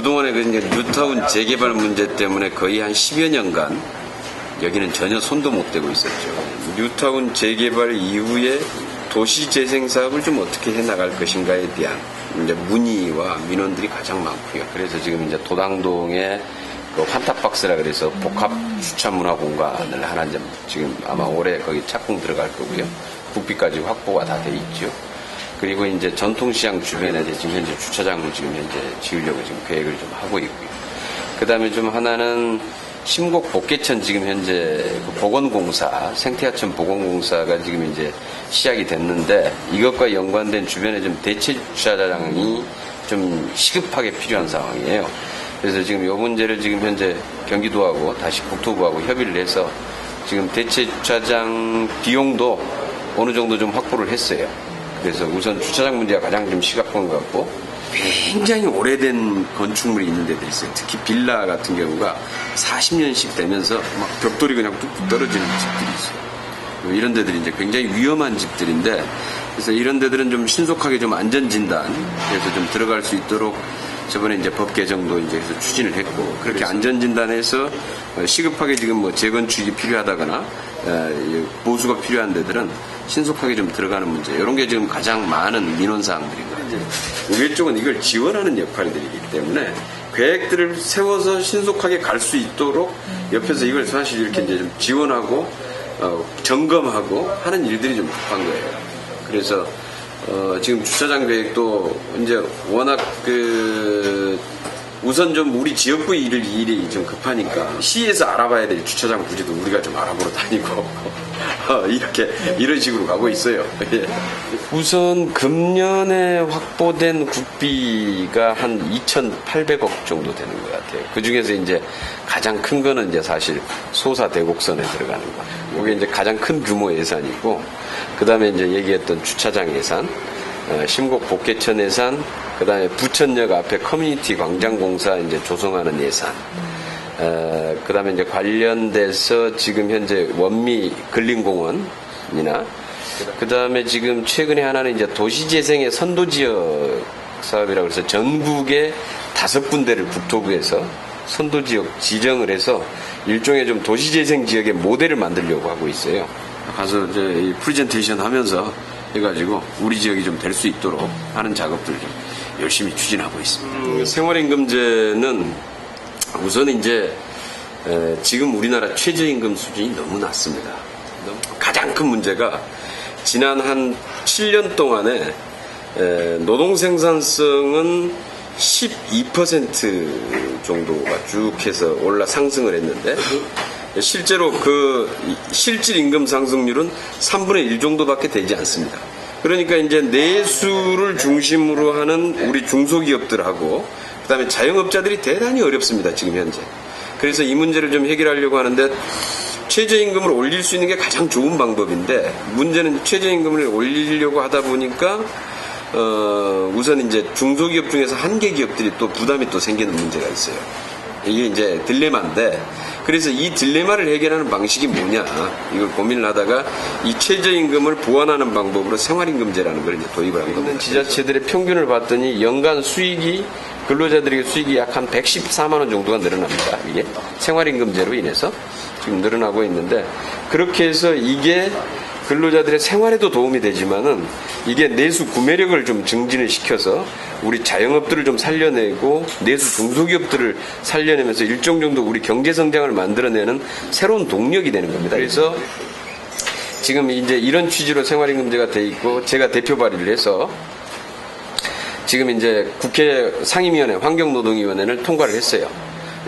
그동안에 그 이제 뉴타운 재개발 문제 때문에 거의 한 10여 년간 여기는 전혀 손도 못 대고 있었죠. 뉴타운 재개발 이후에 도시 재생 사업을 좀 어떻게 해 나갈 것인가에 대한 이제 문의와 민원들이 가장 많고요. 그래서 지금 이제 도당동에 그 환타박스라 그래서 복합 주차 문화 공간을 하나 좀 지금 아마 올해 거기 착공 들어갈 거고요. 국비까지 확보가 다 돼 있죠. 그리고 이제 전통시장 주변에 지금 현재 주차장을 지금 현재 지으려고 지금 계획을 좀 하고 있고요. 그 다음에 좀 하나는 심곡 복개천 지금 현재 그 보건공사, 생태하천 보건공사가 지금 이제 시작이 됐는데 이것과 연관된 주변에 좀 대체 주차장이 좀 시급하게 필요한 상황이에요. 그래서 지금 이 문제를 지금 현재 경기도하고 다시 국토부하고 협의를 해서 지금 대체 주차장 비용도 어느 정도 좀 확보를 했어요. 그래서 우선 주차장 문제가 가장 좀 시급한 것 같고 굉장히 오래된 건축물이 있는 데도 있어요. 특히 빌라 같은 경우가 40년씩 되면서 막 벽돌이 그냥 뚝뚝 떨어지는 집들이 있어요. 이런 데들이 이제 굉장히 위험한 집들인데 그래서 이런 데들은 좀 신속하게 좀 안전 진단 그래서 좀 들어갈 수 있도록 저번에 이제 법 개정도 이제 해서 추진을 했고 그렇게 안전 진단해서 어, 시급하게 지금 뭐 재건축이 필요하다거나 어, 보수가 필요한 데들은 신속하게 좀 들어가는 문제 이런 게 지금 가장 많은 민원 거예요. 우리 쪽은 이걸 지원하는 역할들이기 때문에 계획들을 세워서 신속하게 갈 수 있도록 옆에서 이걸 사실 이렇게 이제 좀 지원하고 어, 점검하고 하는 일들이 좀 급한 거예요. 그래서 어, 지금 주차장 계획도 이제 워낙 그 우선 좀 우리 지역구 일을 일이 좀 급하니까 시에서 알아봐야 될 주차장 부지도 우리가 좀 알아보러 다니고 어, 이렇게 이런 식으로 가고 있어요. 예. 우선 금년에 확보된 국비가 한 2,800억 정도 되는 것 같아요. 그 중에서 이제 가장 큰 거는 이제 사실 소사 대곡선에 들어가는 거. 이게 이제 가장 큰 규모 예산이고, 그 다음에 이제 얘기했던 주차장 예산, 어, 심곡 복개천 예산, 그 다음에 부천역 앞에 커뮤니티 광장 공사 이제 조성하는 예산, 어, 그 다음에 이제 관련돼서 지금 현재 원미 근린공원이나, 그 다음에 지금 최근에 하나는 이제 도시재생의 선도지역 사업이라고 해서 전국에 다섯 군데를 국토부에서 선도지역 지정을 해서 일종의 좀 도시재생 지역의 모델을 만들려고 하고 있어요. 가서 이제 이 프레젠테이션 하면서 해가지고 우리 지역이 좀 될 수 있도록 하는 작업들 좀 열심히 추진하고 있습니다. 생활임금제는 우선 이제 에, 지금 우리나라 최저임금 수준이 너무 낮습니다. 가장 큰 문제가 지난 한 7년 동안에 에, 노동 생산성은 12% 정도가 쭉 해서 올라 상승을 했는데 실제로 그 실질 임금 상승률은 3분의 1 정도밖에 되지 않습니다. 그러니까 이제 내수를 중심으로 하는 우리 중소기업들하고 그다음에 자영업자들이 대단히 어렵습니다. 지금 현재. 그래서 이 문제를 좀 해결하려고 하는데 최저임금을 올릴 수 있는 게 가장 좋은 방법인데 문제는 최저임금을 올리려고 하다 보니까 어, 우선 이제 중소기업 중에서 한계 기업들이 또 부담이 또 생기는 문제가 있어요. 이게 이제 딜레마인데 그래서 이 딜레마를 해결하는 방식이 뭐냐 이걸 고민을 하다가 이 최저임금을 보완하는 방법으로 생활임금제라는 걸 이제 도입을 한 겁니다. 지자체들의 평균을 봤더니 연간 수익이 근로자들에게 수익이 약 한 114만 원 정도가 늘어납니다. 이게 생활임금제로 인해서 지금 늘어나고 있는데 그렇게 해서 이게 근로자들의 생활에도 도움이 되지만은 이게 내수 구매력을 좀 증진을 시켜서 우리 자영업들을 좀 살려내고 내수 중소기업들을 살려내면서 일정 정도 우리 경제 성장을 만들어내는 새로운 동력이 되는 겁니다. 그래서 지금 이제 이런 취지로 생활임금제가 돼 있고 제가 대표 발의를 해서 지금 이제 국회 상임위원회 환경노동위원회를 통과를 했어요.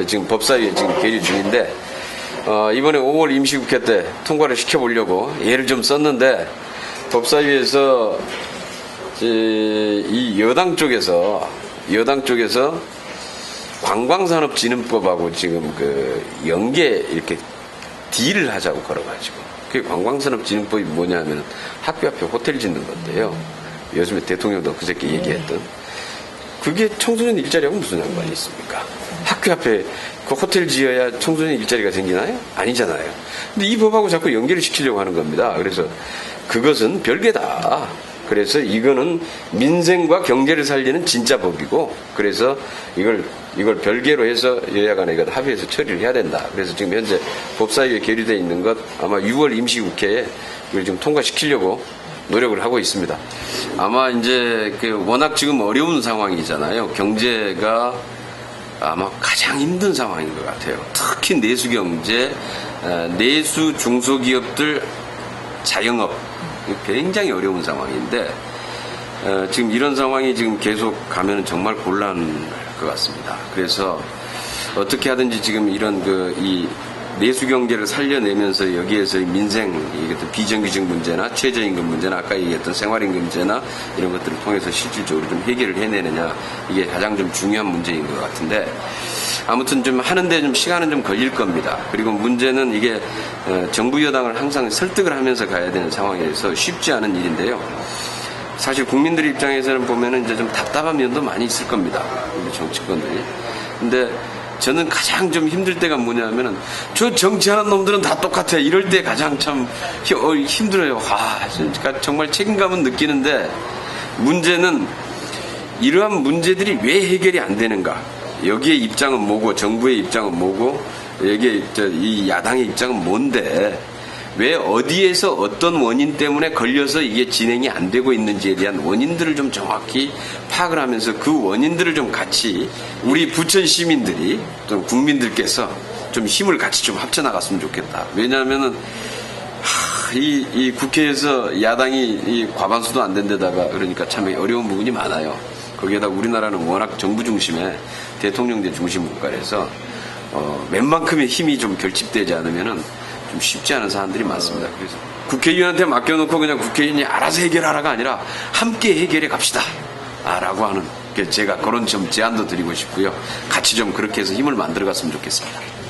지금 법사위에 지금 계류 중인데 어, 이번에 5월 임시국회 때 통과를 시켜보려고 예를 좀 썼는데 법사위에서 이- 이 여당 쪽에서 여당 쪽에서 관광산업진흥법하고 지금 그 연계 이렇게 딜을 하자고 걸어가지고 그게 관광산업진흥법이 뭐냐면 학교 앞에 호텔 짓는 건데요. 요즘에 대통령도 그저께 얘기했던 그게 청소년 일자리하고 무슨 상관이 있습니까? 학교 앞에 그 호텔 지어야 청소년 일자리가 생기나요? 아니잖아요. 근데 이 법하고 자꾸 연계를 시키려고 하는 겁니다. 그래서 그것은 별개다. 그래서 이거는 민생과 경제를 살리는 진짜 법이고 그래서 이걸 이걸 별개로 해서 여야 간에 이걸 합의해서 처리를 해야 된다. 그래서 지금 현재 법사위에 계류되어 있는 것 아마 6월 임시국회에 이걸 좀 통과시키려고 노력을 하고 있습니다. 아마 이제 그 워낙 지금 어려운 상황이잖아요. 경제가 아마 가장 힘든 상황인 것 같아요. 특히 내수 경제, 어, 내수 중소기업들 자영업 굉장히 어려운 상황인데 어, 지금 이런 상황이 지금 계속 가면 정말 곤란할 것 같습니다. 그래서 어떻게 하든지 지금 이런 그이 내수 경제를 살려내면서 여기에서 이 민생 이것도 비정규직 문제나 최저임금 문제나 아까 얘기했던 생활임금 문제나 이런 것들을 통해서 실질적으로 좀 해결을 해내느냐 이게 가장 좀 중요한 문제인 것 같은데 아무튼 좀 하는데 좀 시간은 좀 걸릴 겁니다. 그리고 문제는 이게 어, 정부 여당을 항상 설득을 하면서 가야 되는 상황에서 쉽지 않은 일인데요. 사실 국민들 입장에서는 보면은 이제 좀 답답한 면도 많이 있을 겁니다. 정치권들이. 근데 저는 가장 좀 힘들 때가 뭐냐면은 저 정치하는 놈들은 다 똑같아. 이럴 때 가장 참 힘- 어, 힘들어요. 와, 그러니까 정말 책임감은 느끼는데 문제는 이러한 문제들이 왜 해결이 안 되는가? 여기에 입장은 뭐고 정부의 입장은 뭐고 여기에 저이 야당의 입장은 뭔데 왜 어디에서 어떤 원인 때문에 걸려서 이게 진행이 안 되고 있는지에 대한 원인들을 좀 정확히 파악을 하면서 그 원인들을 좀 같이 우리 부천 시민들이 좀 국민들께서 좀 힘을 같이 좀 합쳐 나갔으면 좋겠다. 왜냐하면은 하, 이, 이 국회에서 야당이 이 과반수도 안 된 데다가 그러니까 참 어려운 부분이 많아요. 거기에다 우리나라는 워낙 정부 중심의 대통령제 중심 국가라서 어, 웬만큼의 힘이 좀 결집되지 않으면은 좀 쉽지 않은 사안들이 많습니다. 그래서 국회의원한테 맡겨놓고 그냥 국회의원이 알아서 해결하라가 아니라 함께 해결해 갑시다. 아, 라고 하는 그 제가 그런 좀 제안도 드리고 싶고요. 같이 좀 그렇게 해서 힘을 만들어 갔으면 좋겠습니다.